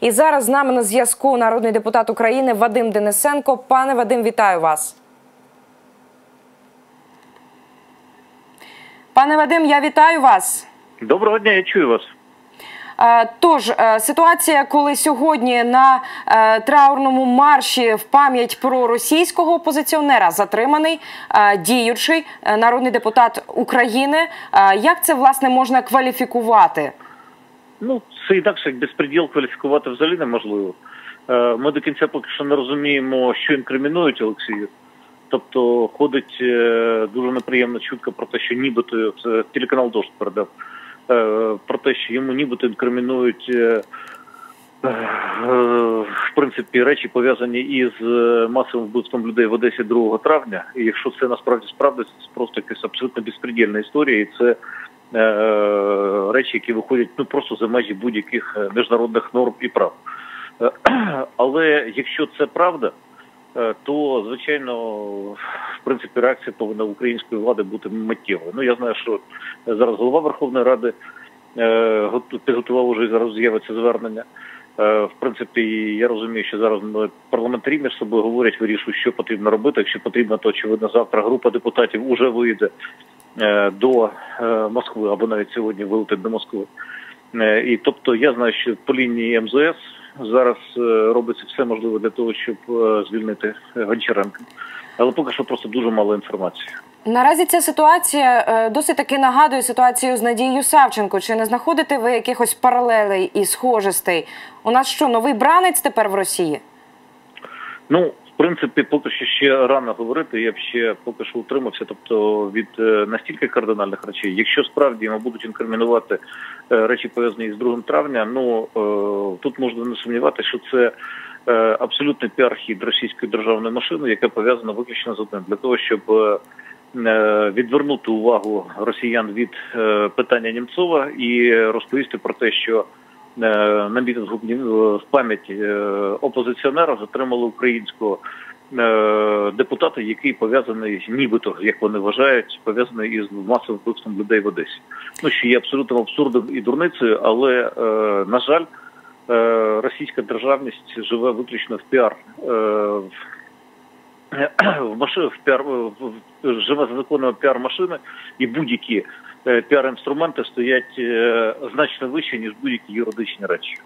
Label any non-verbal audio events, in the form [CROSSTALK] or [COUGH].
І зараз з нами на зв'язку народний депутат України Вадим Денисенко. Пане Вадим, вітаю вас. Пане Вадим, я вітаю вас. Доброго дня, я чую вас. Е, Тож е, ситуація, коли сьогодні на е, траурному марші в пам'ять про російського опозиціонера затриманий діючий народний депутат України. Як це власне можна кваліфікувати? Ну, це інакше як безпреділ кваліфікувати взагалі неможливо. Е, Ми до кінця поки що не розуміємо, що інкримінують Олексію. Тобто ходить е, дуже неприємна чутка про те, що нібито це телеканал Дождь передав е, про те, що йому нібито інкримінують в принципі речі пов'язані із масовим вбивством людей в Одесі 2 травня. І якщо це насправді справдиться, це просто якась абсолютно безпредельна історія, і це речі, які виходять ну просто за межі будь-яких е, міжнародних норм і прав. Е, [CLEARS THROAT] Але якщо це правда, е, то звичайно, в принципі, реакція повинна української влади бути миттєвою. Ну я знаю, що зараз голова Верховної Ради е, підготував уже і зараз з'явиться звернення. Е, В принципі, я розумію, що зараз парламентарі між собою говорять, вирішують, що потрібно робити. Якщо потрібно, то очевидно завтра група депутатів уже вийде е, до е, Москви або навіть сьогодні вилетить до Москви. Е, І тобто я знаю, що по лінії МЗС зараз е, робиться все можливе для того, щоб е, звільнити Гончаренка. Але поки що просто дуже мало інформації. Наразі ця ситуація е, досить таки нагадує ситуацію з Надією Савченко. Чи не знаходите ви якихось паралелей і схожостей? У нас що новий бранець тепер в Росії? Ну, принципі, поки що ще рано говорити. Я б ще поки що утримався, тобто від е, настільки кардинальних речей. Якщо справді йому будуть інкримінувати е, речі пов'язані з 2 травня, ну е, тут можна не сумніватися, що це абсолютний піар-хід російської державної машини, яка пов'язана виключно з одним для того, щоб відвернути увагу росіян від питання Німцова і розповісти про те, що на мітингу в- в пам'ять е, опозиціонера затримали українського е, депутата, який пов'язаний, нібито, як вони вважають, пов'язаний із масовим вбивством людей в Одесі. Ну що є абсолютним абсурдом і дурницею, але е, на жаль, е, російська державність живе виключно в піар. е, в- [CLEARS THROAT] в машин в піар в- живе за законами піар-машини, і будь-які е, піар-інструменти стоять е, значно вище ніж будь-які юридичні речі.